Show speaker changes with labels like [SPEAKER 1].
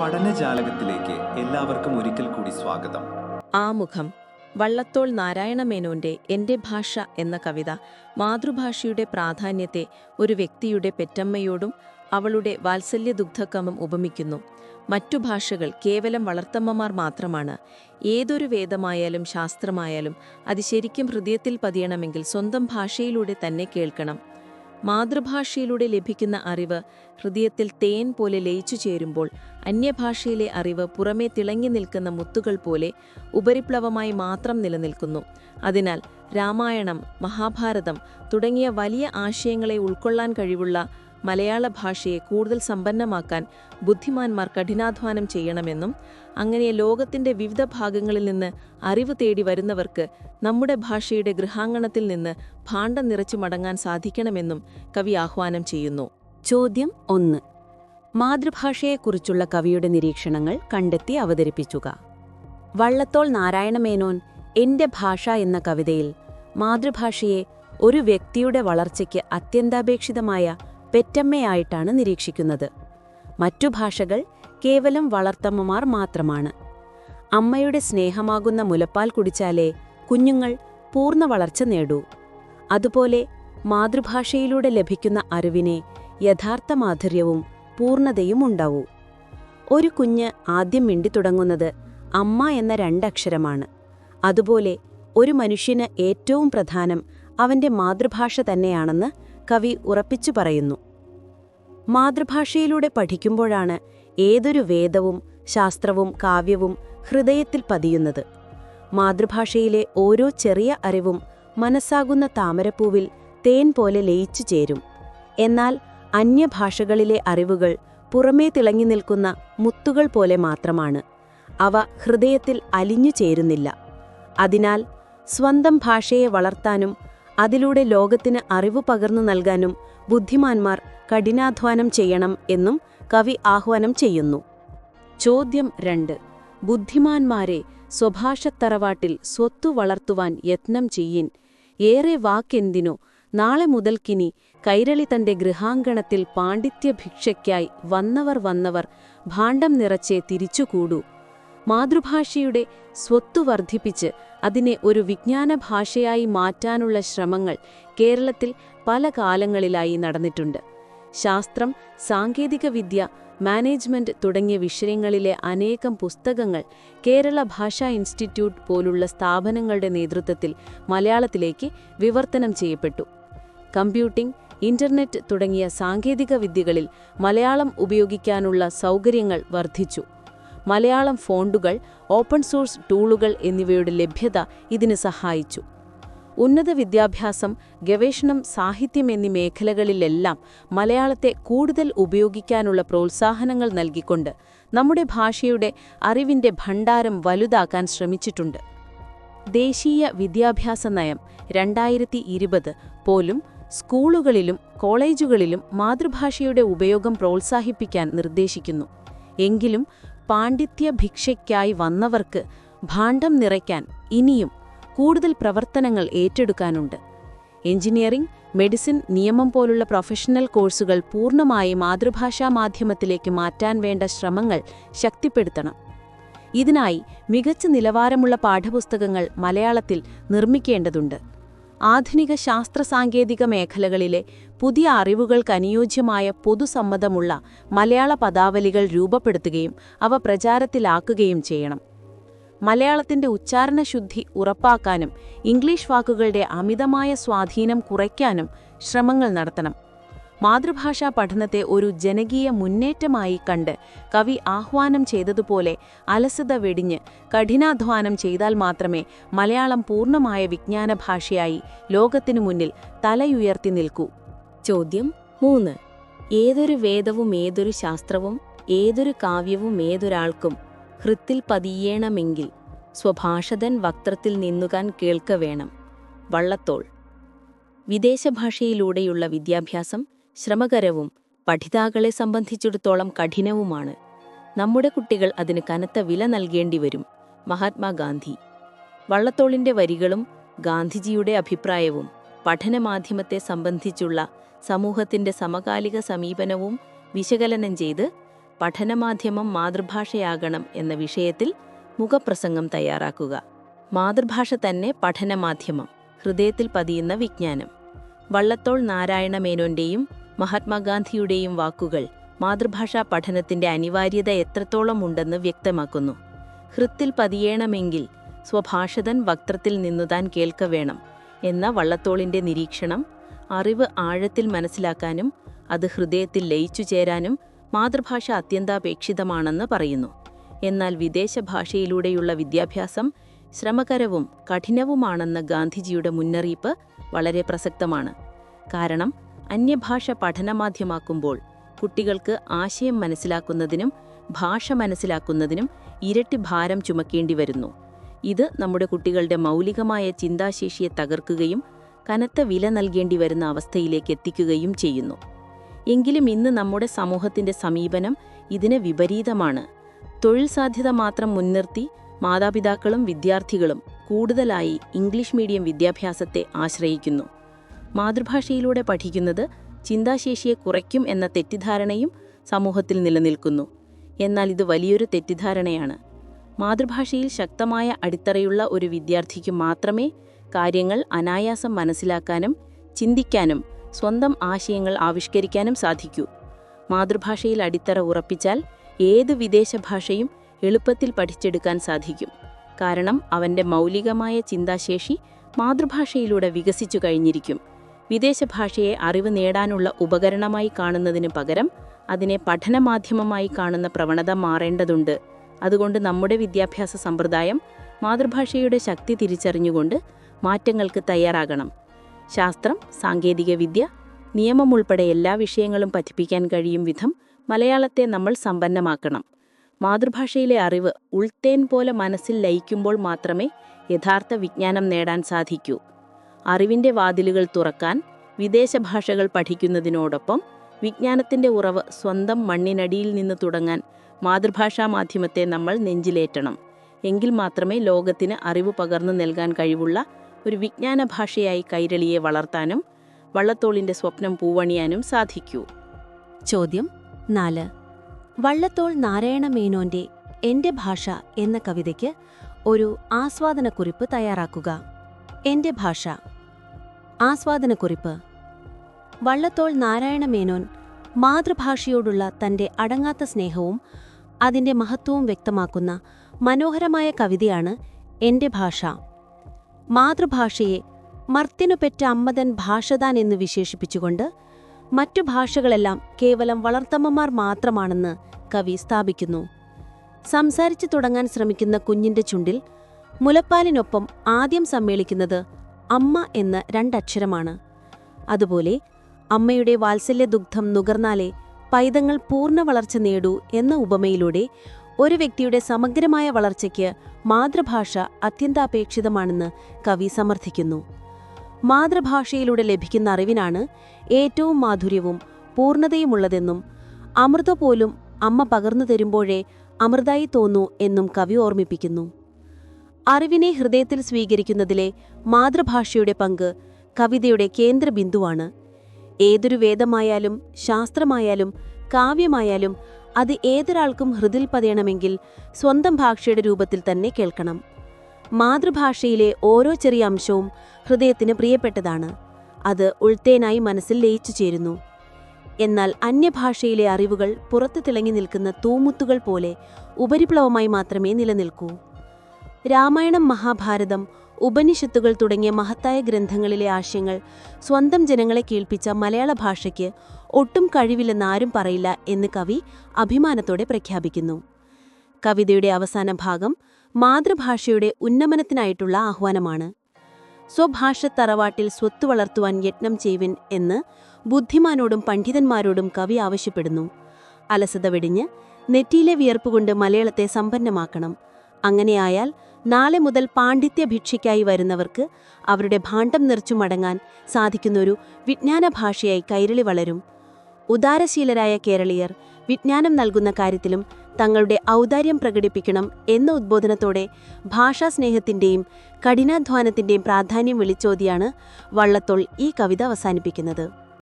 [SPEAKER 1] പഠനജാലകത്തിലേക്ക് എല്ലാവർക്കും ഒരിക്കൽ കൂടി സ്വാഗതം.
[SPEAKER 2] ആമുഖം വള്ളത്തോൾ നാരായണ മേനോന്റെ എന്റെ ഭാഷ എന്ന കവിത മാതൃഭാഷയുടെ പ്രാധാന്യത്തെ ഒരു വ്യക്തിയുടെ പെറ്റമ്മയോടും അവളുടെ വാത്സല്യദുഗ്ധക്കമം ഉപമിക്കുന്നു. മറ്റു ഭാഷകൾ കേവലം വളർത്തമ്മമാർ മാത്രമാണ്. ഏതൊരു വേദമായാലും ശാസ്ത്രമായാലും അത് ശരിക്കും ഹൃദയത്തിൽ പതിയണമെങ്കിൽ സ്വന്തം ഭാഷയിലൂടെ തന്നെ കേൾക്കണം. മാതൃഭാഷയിലൂടെ ലഭിക്കുന്ന അറിവ് ഹൃദയത്തിൽ തേൻ പോലെ ലയിച്ചു ചേരുമ്പോൾ അന്യഭാഷയിലെ അറിവ് പുറമേ തിളങ്ങി നിൽക്കുന്ന മുത്തുകൾ പോലെ ഉപരിപ്ലവമായി മാത്രം നിലനിൽക്കുന്നു. അതിനാൽ രാമായണം മഹാഭാരതം തുടങ്ങിയ വലിയ ആശയങ്ങളെ ഉൾക്കൊള്ളാൻ കഴിവുള്ള മലയാള ഭാഷയെ കൂടുതൽ സമ്പന്നമാക്കാൻ ബുദ്ധിമാന്മാർ കഠിനാധ്വാനം ചെയ്യണമെന്നും അങ്ങനെ ലോകത്തിന്റെ വിവിധ ഭാഗങ്ങളിൽ നിന്ന് അറിവ് തേടി വരുന്നവർക്ക് നമ്മുടെ ഭാഷയുടെ ഗൃഹാങ്കണത്തിൽ നിന്ന് ഭാണ്ഡം നിറച്ചു മടങ്ങാൻ സാധിക്കണമെന്നും കവി ആഹ്വാനം ചെയ്യുന്നു.
[SPEAKER 3] ചോദ്യം ഒന്ന്. മാതൃഭാഷയെക്കുറിച്ചുള്ള കവിയുടെ നിരീക്ഷണങ്ങൾ കണ്ടെത്തി അവതരിപ്പിച്ചുക വള്ളത്തോൾ നാരായണമേനോൻ എന്റെ ഭാഷ എന്ന കവിതയിൽ മാതൃഭാഷയെ ഒരു വ്യക്തിയുടെ വളർച്ചയ്ക്ക് അത്യന്താപേക്ഷിതമായ പെറ്റമ്മയായിട്ടാണ് നിരീക്ഷിക്കുന്നത്. മറ്റു ഭാഷകൾ കേവലം വളർത്തമ്മമാർ മാത്രമാണ്. അമ്മയുടെ സ്നേഹമാകുന്ന മുലപ്പാൽ കുടിച്ചാലേ കുഞ്ഞുങ്ങൾ പൂർണ വളർച്ച നേടൂ. അതുപോലെ മാതൃഭാഷയിലൂടെ ലഭിക്കുന്ന അറിവിനെ യഥാർത്ഥ മാധുര്യവും പൂർണതയും ഉണ്ടാവൂ. ഒരു കുഞ്ഞ് ആദ്യം മിണ്ടി തുടങ്ങുന്നത് അമ്മ എന്ന രണ്ടക്ഷരമാണ്. അതുപോലെ ഒരു മനുഷ്യന് ഏറ്റവും പ്രധാനം അവന്റെ മാതൃഭാഷ തന്നെയാണെന്ന് കവി ഉറപ്പിച്ചു പറയുന്നു. മാതൃഭാഷയിലൂടെ പഠിക്കുമ്പോഴാണ് ഏതൊരു വേദവും ശാസ്ത്രവും കാവ്യവും ഹൃദയത്തിൽ പതിയുന്നത്. മാതൃഭാഷയിലെ ഓരോ ചെറിയ അറിവും മനസ്സാകുന്ന താമരപ്പൂവിൽ തേൻ പോലെ ലയിച്ചു ചേരും. എന്നാൽ അന്യഭാഷകളിലെ അറിവുകൾ പുറമേ തിളങ്ങി നിൽക്കുന്ന മുത്തുകൾ പോലെ മാത്രമാണ്. അവ ഹൃദയത്തിൽ അലിഞ്ഞു ചേരുന്നില്ല. അതിനാൽ സ്വന്തം ഭാഷയെ വളർത്താനും അതിലൂടെ ലോകത്തിന് അറിവ് പകർന്നു നൽകാനും ബുദ്ധിമാന്മാർ കഠിനാധ്വാനം ചെയ്യണം എന്നും കവി ആഹ്വാനം ചെയ്യുന്നു. ചോദ്യം രണ്ട്. ബുദ്ധിമാന്മാരെ സ്വഭാഷത്തറവാട്ടിൽ സ്വത്തു വളർത്തുവാൻ യത്നം ചെയ്യിൻ. ഏറെ വാക്കെന്തിനു? നാളെ മുതൽക്കിനി കൈരളി തന്റെ ഗൃഹാങ്കണത്തിൽ പാണ്ഡിത്യഭിക്ഷയ്ക്കായി വന്നവർ വന്നവർ ഭാണ്ഡം നിറച്ചേ തിരിച്ചുകൂടൂ. മാതൃഭാഷയുടെ സ്വത്തു വർദ്ധിപ്പിച്ച് അതിനെ ഒരു വിജ്ഞാന ഭാഷയായി മാറ്റാനുള്ള ശ്രമങ്ങൾ കേരളത്തിൽ പല കാലങ്ങളിലായി നടന്നിട്ടുണ്ട്. ശാസ്ത്രം സാങ്കേതികവിദ്യ മാനേജ്മെന്റ് തുടങ്ങിയ വിഷയങ്ങളിലെ അനേകം പുസ്തകങ്ങൾ കേരള ഭാഷാ ഇൻസ്റ്റിറ്റ്യൂട്ട് പോലുള്ള സ്ഥാപനങ്ങളുടെ നേതൃത്വത്തിൽ മലയാളത്തിലേക്ക് വിവർത്തനം ചെയ്യപ്പെട്ടു. കമ്പ്യൂട്ടിംഗ് ഇന്റർനെറ്റ് തുടങ്ങിയ സാങ്കേതിക വിദ്യകളിൽ മലയാളം ഉപയോഗിക്കാനുള്ള സൗകര്യങ്ങൾ വർദ്ധിച്ചു. മലയാളം ഫോണ്ടുകൾ ഓപ്പൺ സോഴ്സ് ടൂളുകൾ എന്നിവയുടെ ലഭ്യത ഇതിന് സഹായിച്ചു. ഉന്നത വിദ്യാഭ്യാസം ഗവേഷണം സാഹിത്യം എന്നീ മേഖലകളിലെല്ലാം മലയാളത്തെ കൂടുതൽ ഉപയോഗിക്കാനുള്ള പ്രോത്സാഹനങ്ങൾ നൽകിക്കൊണ്ട് നമ്മുടെ ഭാഷയുടെ അറിവിന്റെ ഭണ്ഡാരം വലുതാക്കാൻ ശ്രമിച്ചിട്ടുണ്ട്. ദേശീയ വിദ്യാഭ്യാസ നയം രണ്ടായിരത്തി ഇരുപത് പോലും സ്കൂളുകളിലും കോളേജുകളിലും മാതൃഭാഷയുടെ ഉപയോഗം പ്രോത്സാഹിപ്പിക്കാൻ നിർദ്ദേശിക്കുന്നു. എങ്കിലും പാണ്ഡിത്യ ഭിക്ഷയ്ക്കായി വന്നവർക്ക് ഭാണ്ഡം നിറയ്ക്കാൻ ഇനിയും കൂടുതൽ പ്രവർത്തനങ്ങൾ ഏറ്റെടുക്കാനുണ്ട്. എഞ്ചിനീയറിംഗ് മെഡിസിൻ നിയമം പോലുള്ള പ്രൊഫഷണൽ കോഴ്സുകൾ പൂർണമായി മാതൃഭാഷാ മാധ്യമത്തിലേക്ക് മാറ്റാൻ വേണ്ട ശ്രമങ്ങൾ ശക്തിപ്പെടുത്തണം. ഇതിനായി മികച്ച നിലവാരമുള്ള പാഠപുസ്തകങ്ങൾ മലയാളത്തിൽ നിർമ്മിക്കേണ്ടതുണ്ട്. ആധുനിക ശാസ്ത്ര സാങ്കേതിക മേഖലകളിലെ പുതിയ അറിവുകൾക്കനുയോജ്യമായ പൊതുസമ്മതമുള്ള മലയാള പദാവലികൾ രൂപപ്പെടുത്തുകയും അവ പ്രചാരത്തിലാക്കുകയും ചെയ്യണം. മലയാളത്തിന്റെ ഉച്ചാരണശുദ്ധി ഉറപ്പാക്കാനും ഇംഗ്ലീഷ് വാക്കുകളുടെ അമിതമായ സ്വാധീനം കുറയ്ക്കാനും ശ്രമങ്ങൾ നടത്തണം. മാതൃഭാഷാ പഠനത്തെ ഒരു ജനകീയ മുന്നേറ്റമായി കണ്ട് കവി ആഹ്വാനം ചെയ്തതുപോലെ അലസത വെടിഞ്ഞ് കഠിനാധ്വാനം ചെയ്താൽ മാത്രമേ മലയാളം പൂർണമായ വിജ്ഞാന ഭാഷയായി ലോകത്തിനു മുന്നിൽ തലയുയർത്തി നിൽക്കൂ. ചോദ്യം മൂന്ന്. ഏതൊരു വേദവും ഏതൊരു ശാസ്ത്രവും ഏതൊരു കാവ്യവും ഏതൊരാൾക്കും ഹൃത്തിൽ പതിയേണമെങ്കിൽ സ്വഭാഷതൻ വക്ത്രത്തിൽ നിന്നുകാൻ കേൾക്ക വേണം. വള്ളത്തോൾ. വിദേശഭാഷയിലൂടെയുള്ള വിദ്യാഭ്യാസം ശ്രമകരവും പഠിതാക്കളെ സംബന്ധിച്ചിടത്തോളം കഠിനവുമാണ്. നമ്മുടെ കുട്ടികൾ അതിന് കനത്ത വില നൽകേണ്ടി വരും. മഹാത്മാഗാന്ധി. വള്ളത്തോളിന്റെ വരികളും ഗാന്ധിജിയുടെ അഭിപ്രായവും പഠനമാധ്യമത്തെ സംബന്ധിച്ചുള്ള സമൂഹത്തിന്റെ സമകാലിക സമീപനവും വിശകലനം ചെയ്ത്
[SPEAKER 4] പഠനമാധ്യമം മാതൃഭാഷയാകണം എന്ന വിഷയത്തിൽ മുഖപ്രസംഗം തയ്യാറാക്കുക. മാതൃഭാഷ തന്നെ പഠനമാധ്യമം ഹൃദയത്തിൽ പതിയുന്ന വിജ്ഞാനം. വള്ളത്തോൾ നാരായണ മേനോന്റെയും മഹാത്മാഗാന്ധിയുടെയും വാക്കുകൾ മാതൃഭാഷാ പഠനത്തിന്റെ അനിവാര്യത എത്രത്തോളം ഉണ്ടെന്ന് വ്യക്തമാക്കുന്നു. ഹൃത്തിൽ പതിയേണമെങ്കിൽ സ്വഭാഷതൻ വക്ത്രത്തിൽ നിന്നുതാൻ കേൾക്കവേണം എന്ന വള്ളത്തോളിന്റെ നിരീക്ഷണം അറിവ് ആഴത്തിൽ മനസ്സിലാക്കാനും അത് ഹൃദയത്തിൽ ലയിച്ചു ചേരാനും മാതൃഭാഷ അത്യന്താപേക്ഷിതമാണെന്ന് പറയുന്നു. എന്നാൽ വിദേശ ഭാഷയിലൂടെയുള്ള വിദ്യാഭ്യാസം ശ്രമകരവും കഠിനവുമാണെന്ന ഗാന്ധിജിയുടെ മുന്നറിയിപ്പ് വളരെ പ്രസക്തമാണ്. കാരണം അന്യഭാഷ പഠനമാധ്യമാക്കുമ്പോൾ കുട്ടികൾക്ക് ആശയം മനസ്സിലാക്കുന്നതിനും ഭാഷ മനസ്സിലാക്കുന്നതിനും ഇരട്ടി ഭാരം ചുമക്കേണ്ടി വരുന്നു. ഇത് നമ്മുടെ കുട്ടികളുടെ മൗലികമായ ചിന്താശേഷിയെ തകർക്കുകയും കനത്ത വില നൽകേണ്ടി വരുന്ന അവസ്ഥയിലേക്ക് എത്തിക്കുകയും ചെയ്യുന്നു. എങ്കിലും ഇന്ന് നമ്മുടെ സമൂഹത്തിന്റെ സമീപനം ഇതിന് വിപരീതമാണ്. തൊഴിൽ സാധ്യത മാത്രം മുൻനിർത്തി മാതാപിതാക്കളും വിദ്യാർത്ഥികളും കൂടുതലായി ഇംഗ്ലീഷ് മീഡിയം വിദ്യാഭ്യാസത്തെ ആശ്രയിക്കുന്നു. മാതൃഭാഷയിലൂടെ പഠിക്കുന്നത് ചിന്താശേഷിയെ കുറയ്ക്കും എന്ന തെറ്റിദ്ധാരണയും സമൂഹത്തിൽ നിലനിൽക്കുന്നു. എന്നാൽ ഇത് വലിയൊരു തെറ്റിദ്ധാരണയാണ്. മാതൃഭാഷയിൽ ശക്തമായ അടിത്തറയുള്ള ഒരു വിദ്യാർത്ഥിക്ക് മാത്രമേ കാര്യങ്ങൾ അനായാസം മനസ്സിലാക്കാനും ചിന്തിക്കാനും സ്വന്തം ആശയങ്ങൾ ആവിഷ്കരിക്കാനും സാധിക്കൂ. മാതൃഭാഷയിൽ അടിത്തറ ഉറപ്പിച്ചാൽ ഏത് വിദേശ ഭാഷയും എളുപ്പത്തിൽ പഠിച്ചെടുക്കാൻ സാധിക്കും. കാരണം അവന്റെ മൗലികമായ ചിന്താശേഷി മാതൃഭാഷയിലൂടെ വികസിച്ചു കഴിഞ്ഞിരിക്കും. വിദേശ ഭാഷയെ അറിവ് നേടാനുള്ള ഉപകരണമായി കാണുന്നതിന് പകരം അതിനെ പഠനമാധ്യമമായി കാണുന്ന പ്രവണത മാറേണ്ടതുണ്ട്. അതുകൊണ്ട് നമ്മുടെ വിദ്യാഭ്യാസ സമ്പ്രദായം മാതൃഭാഷയുടെ ശക്തി തിരിച്ചറിഞ്ഞുകൊണ്ട് മാറ്റങ്ങൾക്ക് തയ്യാറാകണം. ശാസ്ത്രം സാങ്കേതികവിദ്യ നിയമം ഉൾപ്പെടെ എല്ലാ വിഷയങ്ങളും പഠിപ്പിക്കാൻ കഴിയും വിധം മലയാളത്തെ നമ്മൾ സമ്പന്നമാക്കണം. മാതൃഭാഷയിലെ അറിവ് ഉൾത്തേൻ പോലെ മനസ്സിൽ ലയിക്കുമ്പോൾ മാത്രമേ യഥാർത്ഥ വിജ്ഞാനം നേടാൻ സാധിക്കൂ. അറിവിന്റെ വാതിലുകൾ തുറക്കാൻ വിദേശ ഭാഷകൾ പഠിക്കുന്നതിനോടൊപ്പം വിജ്ഞാനത്തിന്റെ ഉറവ് സ്വന്തം മണ്ണിനടിയിൽ നിന്ന് തുടങ്ങാൻ മാതൃഭാഷാ മാധ്യമത്തെ നമ്മൾ നെഞ്ചിലേറ്റണം. എങ്കിൽ മാത്രമേ ലോകത്തിന് അറിവ് പകർന്നു നൽകാൻ കഴിവുള്ള ഒരു വിജ്ഞാന ഭാഷയായി കൈരളിയെ വളർത്താനും വള്ളത്തോളിന്റെ സ്വപ്നം പൂവണിയാനും സാധിക്കൂ.
[SPEAKER 3] ചോദ്യം നാല്. വള്ളത്തോൾ നാരായണ മേനോന്റെ എന്റെ ഭാഷ എന്ന കവിതയ്ക്ക് ഒരു ആസ്വാദനക്കുറിപ്പ് തയ്യാറാക്കുക. എന്റെ ഭാഷ. ആസ്വാദനക്കുറിപ്പ്. വള്ളത്തോൾ നാരായണ മേനോൻ മാതൃഭാഷയോടുള്ള തന്റെ അടങ്ങാത്ത സ്നേഹവും അതിന്റെ മഹത്വവും വ്യക്തമാക്കുന്ന മനോഹരമായ കവിതയാണ് എന്റെ ഭാഷ. മാതൃഭാഷയെ മർത്തിനു പെറ്റ അമ്മതൻ ഭാഷദാൻ എന്ന് വിശേഷിപ്പിച്ചുകൊണ്ട് മറ്റു ഭാഷകളെല്ലാം കേവലം വളർത്തമ്മമാർ മാത്രമാണെന്ന് കവി സ്ഥാപിക്കുന്നു. സംസാരിച്ചു തുടങ്ങാൻ ശ്രമിക്കുന്ന കുഞ്ഞിന്റെ ചുണ്ടിൽ മുലപ്പാലിനൊപ്പം ആദ്യം സമ്മേളിക്കുന്നത് അമ്മ എന്ന രണ്ടക്ഷരമാണ്. അതുപോലെ അമ്മയുടെ വാത്സല്യദുഗ്ധം നുകർന്നാലേ പൈതങ്ങൾ പൂർണ വളർച്ച നേടൂ എന്ന ഉപമയിലൂടെ ഒരു വ്യക്തിയുടെ സമഗ്രമായ വളർച്ചയ്ക്ക് മാതൃഭാഷ അത്യന്താപേക്ഷിതമാണെന്ന് കവി സമർത്ഥിക്കുന്നു. മാതൃഭാഷയിലൂടെ ലഭിക്കുന്ന അറിവിനാണ് ഏറ്റവും മാധുര്യവും പൂർണതയുമുള്ളതെന്നും അമൃത പോലും അമ്മ പകർന്നു തരുമ്പോഴേ അമൃതായി തോന്നൂ എന്നും കവി ഓർമ്മിപ്പിക്കുന്നു. അറിവിനെ ഹൃദയത്തിൽ സ്വീകരിക്കുന്നതിലെ മാതൃഭാഷയുടെ പങ്ക് കവിതയുടെ കേന്ദ്രബിന്ദുവാണ് ഏതൊരു വേദമായാലും ശാസ്ത്രമായാലും കാവ്യമായാലും അത് ഏതൊരാൾക്കും ഹൃദിൽ പതയണമെങ്കിൽ സ്വന്തം ഭാഷയുടെ രൂപത്തിൽ തന്നെ കേൾക്കണം. മാതൃഭാഷയിലെ ഓരോ ചെറിയ അംശവും ഹൃദയത്തിന് പ്രിയപ്പെട്ടതാണ്. അത് ഉൾത്തേനായി മനസ്സിൽ ലയിച്ചു ചേരുന്നു. എന്നാൽ അന്യഭാഷയിലെ അറിവുകൾ പുറത്തു തിളങ്ങി നിൽക്കുന്ന തൂമുത്തുകൾ പോലെ ഉപരിപ്ലവമായി മാത്രമേ നിലനിൽക്കൂ. രാമായണം മഹാഭാരതം ഉപനിഷത്തുകൾ തുടങ്ങിയ മഹത്തായ ഗ്രന്ഥങ്ങളിലെ ആശയങ്ങൾ സ്വന്തം ജനങ്ങളെ കേൾപ്പിച്ച മലയാള ഭാഷയ്ക്ക് ഒട്ടും കഴിവില്ലെന്ന് ആരും പറയില്ല എന്ന് കവി അഭിമാനത്തോടെ പ്രഖ്യാപിക്കുന്നു. കവിതയുടെ അവസാന ഭാഗം മാതൃഭാഷയുടെ ഉന്നമനത്തിനായിട്ടുള്ള ആഹ്വാനമാണ്. സ്വഭാഷ തറവാട്ടിൽ സ്വത്ത് വളർത്തുവാൻ യത്നം ചെയ്യുവിൻ എന്ന് ബുദ്ധിമാനോടും പണ്ഡിതന്മാരോടും കവി ആവശ്യപ്പെടുന്നു. അലസത വെടിഞ്ഞ് നെറ്റിയിലെ വിയർപ്പുകൊണ്ട് മലയാളത്തെ സമ്പന്നമാക്കണം. അങ്ങനെയായാൽ നാളെ മുതൽ പാണ്ഡിത്യ ഭിക്ഷയ്ക്കായി വരുന്നവർക്ക് അവരുടെ ഭാണ്ഡം നിറച്ചു മടങ്ങാൻ സാധിക്കുന്നൊരു വിജ്ഞാന ഭാഷയായി കൈരളി വളരും. ഉദാരശീലരായ കേരളീയർ വിജ്ഞാനം നൽകുന്ന കാര്യത്തിലും തങ്ങളുടെ ഔദാര്യം പ്രകടിപ്പിക്കണം എന്ന ഉദ്ബോധനത്തോടെ ഭാഷാസ്നേഹത്തിന്റെയും കഠിനാധ്വാനത്തിന്റെയും പ്രാധാന്യം വിളിച്ചോതിയാണ് വള്ളത്തോൾ ഈ കവിത അവസാനിപ്പിക്കുന്നത്.